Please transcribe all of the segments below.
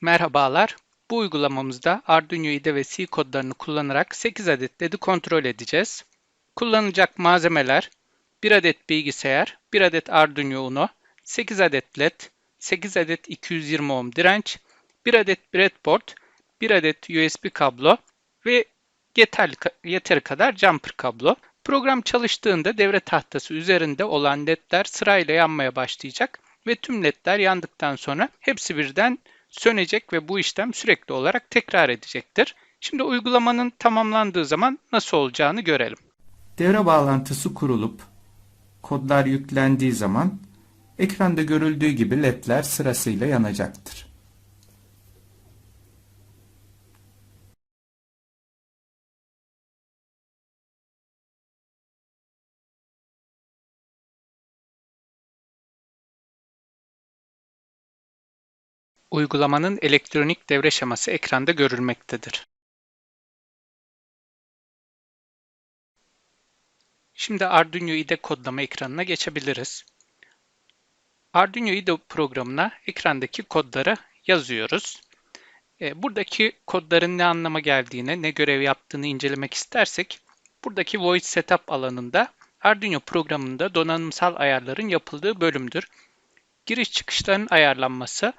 Merhabalar. Bu uygulamamızda Arduino IDE ve C kodlarını kullanarak 8 adet LED'i kontrol edeceğiz. Kullanılacak malzemeler 1 adet bilgisayar, 1 adet Arduino Uno, 8 adet LED, 8 adet 220 ohm direnç, 1 adet breadboard, 1 adet USB kablo ve yeterli, yeteri kadar jumper kablo. Program çalıştığında devre tahtası üzerinde olan ledler sırayla yanmaya başlayacak ve tüm ledler yandıktan sonra hepsi birden sönecek ve bu işlem sürekli olarak tekrar edecektir. Şimdi uygulamanın tamamlandığı zaman nasıl olacağını görelim. Devre bağlantısı kurulup kodlar yüklendiği zaman ekranda görüldüğü gibi ledler sırasıyla yanacaktır. Uygulamanın elektronik devre şeması ekranda görülmektedir. Şimdi Arduino IDE kodlama ekranına geçebiliriz. Arduino IDE programına ekrandaki kodları yazıyoruz. E, buradaki kodların ne anlama geldiğini, ne görev yaptığını incelemek istersek, buradaki Void Setup alanında Arduino programında donanımsal ayarların yapıldığı bölümdür. Giriş çıkışların ayarlanması,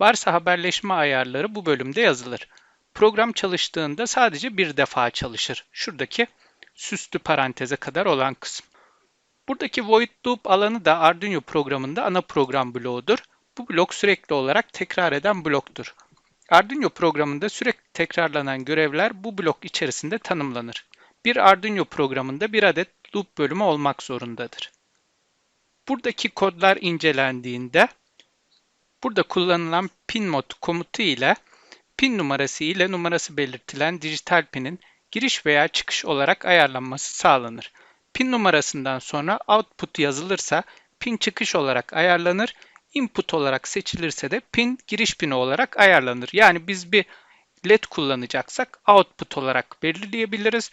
varsa haberleşme ayarları bu bölümde yazılır. Program çalıştığında sadece bir defa çalışır. Şuradaki süslü paranteze kadar olan kısım. Buradaki void loop alanı da Arduino programında ana program bloğudur. Bu blok sürekli olarak tekrar eden bloktur. Arduino programında sürekli tekrarlanan görevler bu blok içerisinde tanımlanır. Bir Arduino programında bir adet loop bölümü olmak zorundadır. Buradaki kodlar incelendiğinde burada kullanılan pin mod komutu ile pin numarası ile numarası belirtilen dijital pinin giriş veya çıkış olarak ayarlanması sağlanır. Pin numarasından sonra output yazılırsa pin çıkış olarak ayarlanır. Input olarak seçilirse de pin giriş pini olarak ayarlanır. Yani biz bir LED kullanacaksak output olarak belirleyebiliriz.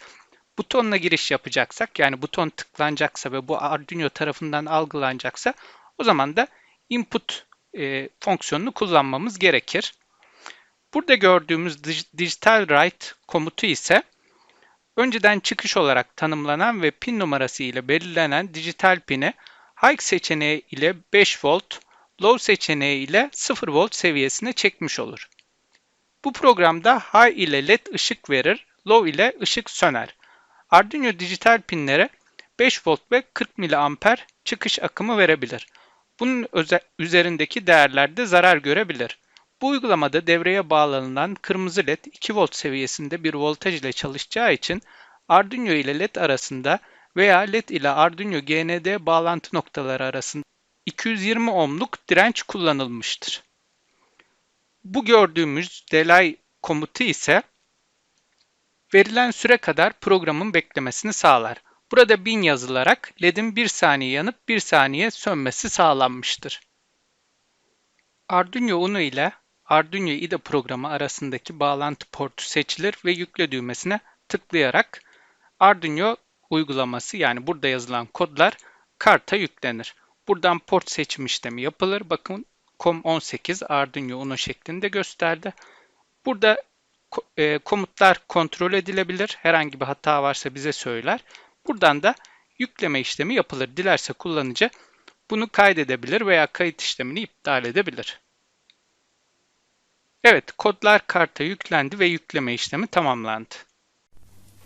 Butonla giriş yapacaksak yani buton tıklanacaksa ve bu Arduino tarafından algılanacaksa o zaman da input e, fonksiyonunu kullanmamız gerekir. Burada gördüğümüz digital write komutu ise önceden çıkış olarak tanımlanan ve pin numarası ile belirlenen dijital pini high seçeneği ile 5 volt, low seçeneği ile 0 volt seviyesine çekmiş olur. Bu programda high ile led ışık verir, low ile ışık söner. Arduino dijital pinlere 5 volt ve 40 mA çıkış akımı verebilir. Bunun üzerindeki değerlerde zarar görebilir. Bu uygulamada devreye bağlanılan kırmızı led 2 volt seviyesinde bir voltaj ile çalışacağı için Arduino ile led arasında veya led ile Arduino GND bağlantı noktaları arasında 220 ohmluk direnç kullanılmıştır. Bu gördüğümüz delay komutu ise verilen süre kadar programın beklemesini sağlar. Burada 1000 yazılarak LED'in 1 saniye yanıp 1 saniye sönmesi sağlanmıştır. Arduino Uno ile Arduino IDE programı arasındaki bağlantı portu seçilir ve yükle düğmesine tıklayarak Arduino uygulaması yani burada yazılan kodlar karta yüklenir. Buradan port seçim işlemi yapılır. Bakın COM18 Arduino Uno şeklinde gösterdi. Burada e, komutlar kontrol edilebilir. Herhangi bir hata varsa bize söyler. Buradan da yükleme işlemi yapılır. Dilerse kullanıcı bunu kaydedebilir veya kayıt işlemini iptal edebilir. Evet, kodlar karta yüklendi ve yükleme işlemi tamamlandı.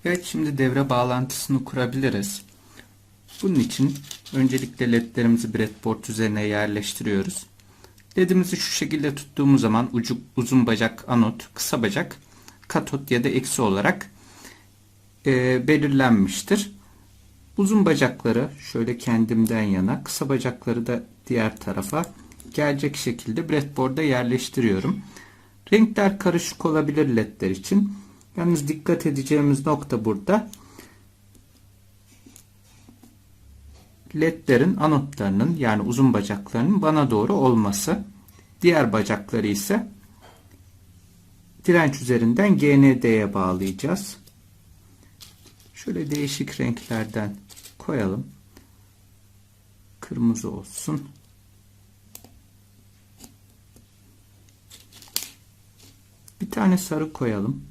Evet şimdi devre bağlantısını kurabiliriz. Bunun için öncelikle ledlerimizi breadboard üzerine yerleştiriyoruz. Ledimizi şu şekilde tuttuğumuz zaman ucu uzun bacak anot, kısa bacak katot ya da eksi olarak e, belirlenmiştir. Uzun bacakları şöyle kendimden yana, kısa bacakları da diğer tarafa gelecek şekilde breadboard'a yerleştiriyorum. Renkler karışık olabilir ledler için. Yalnız dikkat edeceğimiz nokta burada. ledlerin anotlarının yani uzun bacaklarının bana doğru olması. Diğer bacakları ise direnç üzerinden GND'ye bağlayacağız. Şöyle değişik renklerden koyalım. kırmızı olsun. Bir tane sarı koyalım.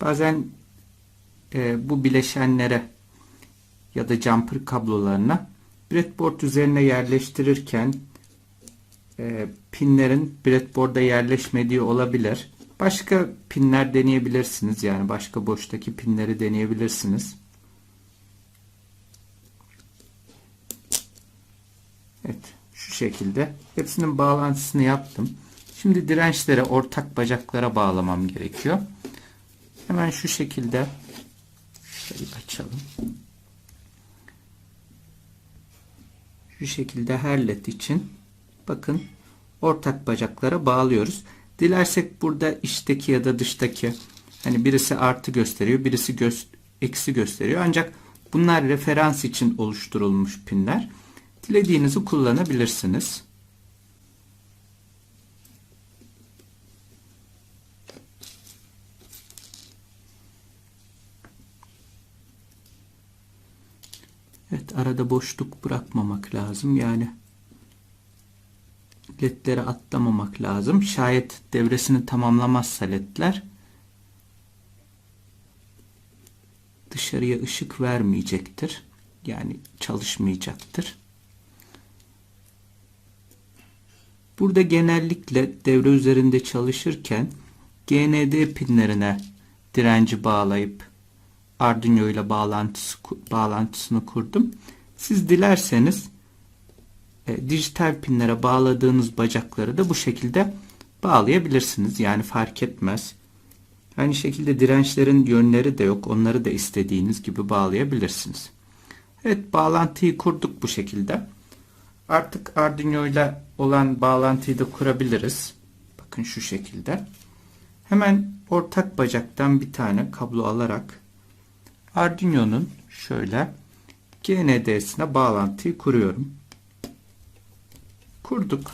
Bazen e, bu bileşenlere ya da jumper kablolarına breadboard üzerine yerleştirirken e, pinlerin breadboard'a yerleşmediği olabilir. Başka pinler deneyebilirsiniz. Yani başka boştaki pinleri deneyebilirsiniz. Evet. Şu şekilde. Hepsinin bağlantısını yaptım. Şimdi dirençlere ortak bacaklara bağlamam gerekiyor. Hemen şu şekilde şöyle açalım. Şu şekilde her led için bakın ortak bacaklara bağlıyoruz. Dilersek burada içteki ya da dıştaki hani birisi artı gösteriyor, birisi gö eksi gösteriyor. Ancak bunlar referans için oluşturulmuş pinler. Dilediğinizi kullanabilirsiniz. Evet arada boşluk bırakmamak lazım. Yani ledleri atlamamak lazım. Şayet devresini tamamlamazsa ledler dışarıya ışık vermeyecektir. Yani çalışmayacaktır. Burada genellikle devre üzerinde çalışırken GND pinlerine direnci bağlayıp Arduino ile bağlantısı, bağlantısını kurdum. Siz dilerseniz e, dijital pinlere bağladığınız bacakları da bu şekilde bağlayabilirsiniz. Yani fark etmez. Aynı şekilde dirençlerin yönleri de yok. Onları da istediğiniz gibi bağlayabilirsiniz. Evet bağlantıyı kurduk bu şekilde. Artık Arduino ile olan bağlantıyı da kurabiliriz. Bakın şu şekilde. Hemen ortak bacaktan bir tane kablo alarak Arduino'nun şöyle GND'sine bağlantıyı kuruyorum. Kurduk.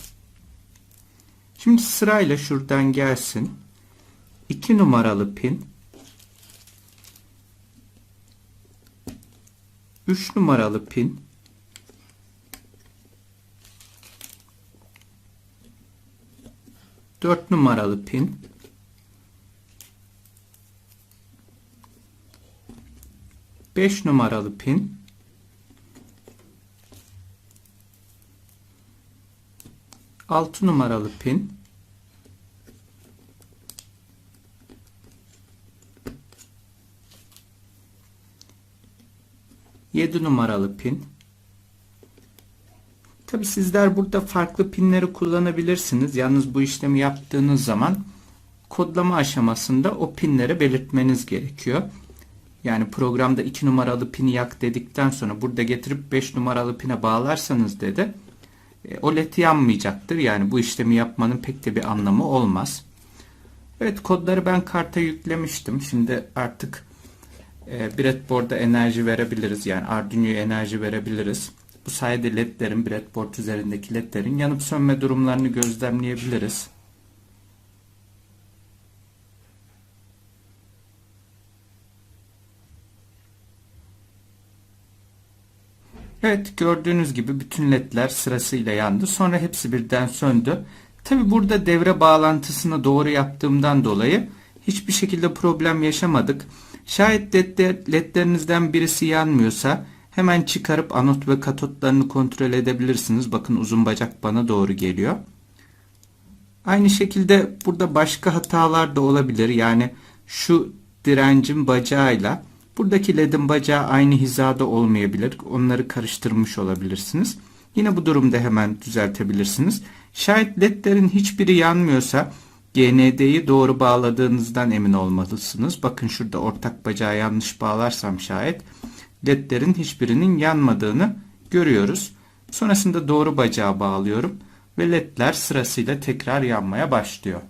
Şimdi sırayla şuradan gelsin. 2 numaralı pin 3 numaralı pin Dört numaralı pin 5 numaralı pin altı numaralı pin yedi numaralı pin Tabi sizler burada farklı pinleri kullanabilirsiniz. Yalnız bu işlemi yaptığınız zaman kodlama aşamasında o pinleri belirtmeniz gerekiyor. Yani programda 2 numaralı pini yak dedikten sonra burada getirip 5 numaralı pine bağlarsanız dedi. E, o led yanmayacaktır. Yani bu işlemi yapmanın pek de bir anlamı olmaz. Evet kodları ben karta yüklemiştim. Şimdi artık e, breadboard'a enerji verebiliriz. Yani Arduino'ya enerji verebiliriz. Bu sayede ledlerin breadboard üzerindeki ledlerin yanıp sönme durumlarını gözlemleyebiliriz. Evet gördüğünüz gibi bütün ledler sırasıyla yandı. Sonra hepsi birden söndü. Tabi burada devre bağlantısını doğru yaptığımdan dolayı hiçbir şekilde problem yaşamadık. Şayet ledlerinizden birisi yanmıyorsa hemen çıkarıp anot ve katotlarını kontrol edebilirsiniz. Bakın uzun bacak bana doğru geliyor. Aynı şekilde burada başka hatalar da olabilir. Yani şu direncin bacağıyla Buradaki ledin bacağı aynı hizada olmayabilir. Onları karıştırmış olabilirsiniz. Yine bu durumda hemen düzeltebilirsiniz. Şayet ledlerin hiçbiri yanmıyorsa GND'yi doğru bağladığınızdan emin olmalısınız. Bakın şurada ortak bacağı yanlış bağlarsam şayet ledlerin hiçbirinin yanmadığını görüyoruz. Sonrasında doğru bacağı bağlıyorum ve ledler sırasıyla tekrar yanmaya başlıyor.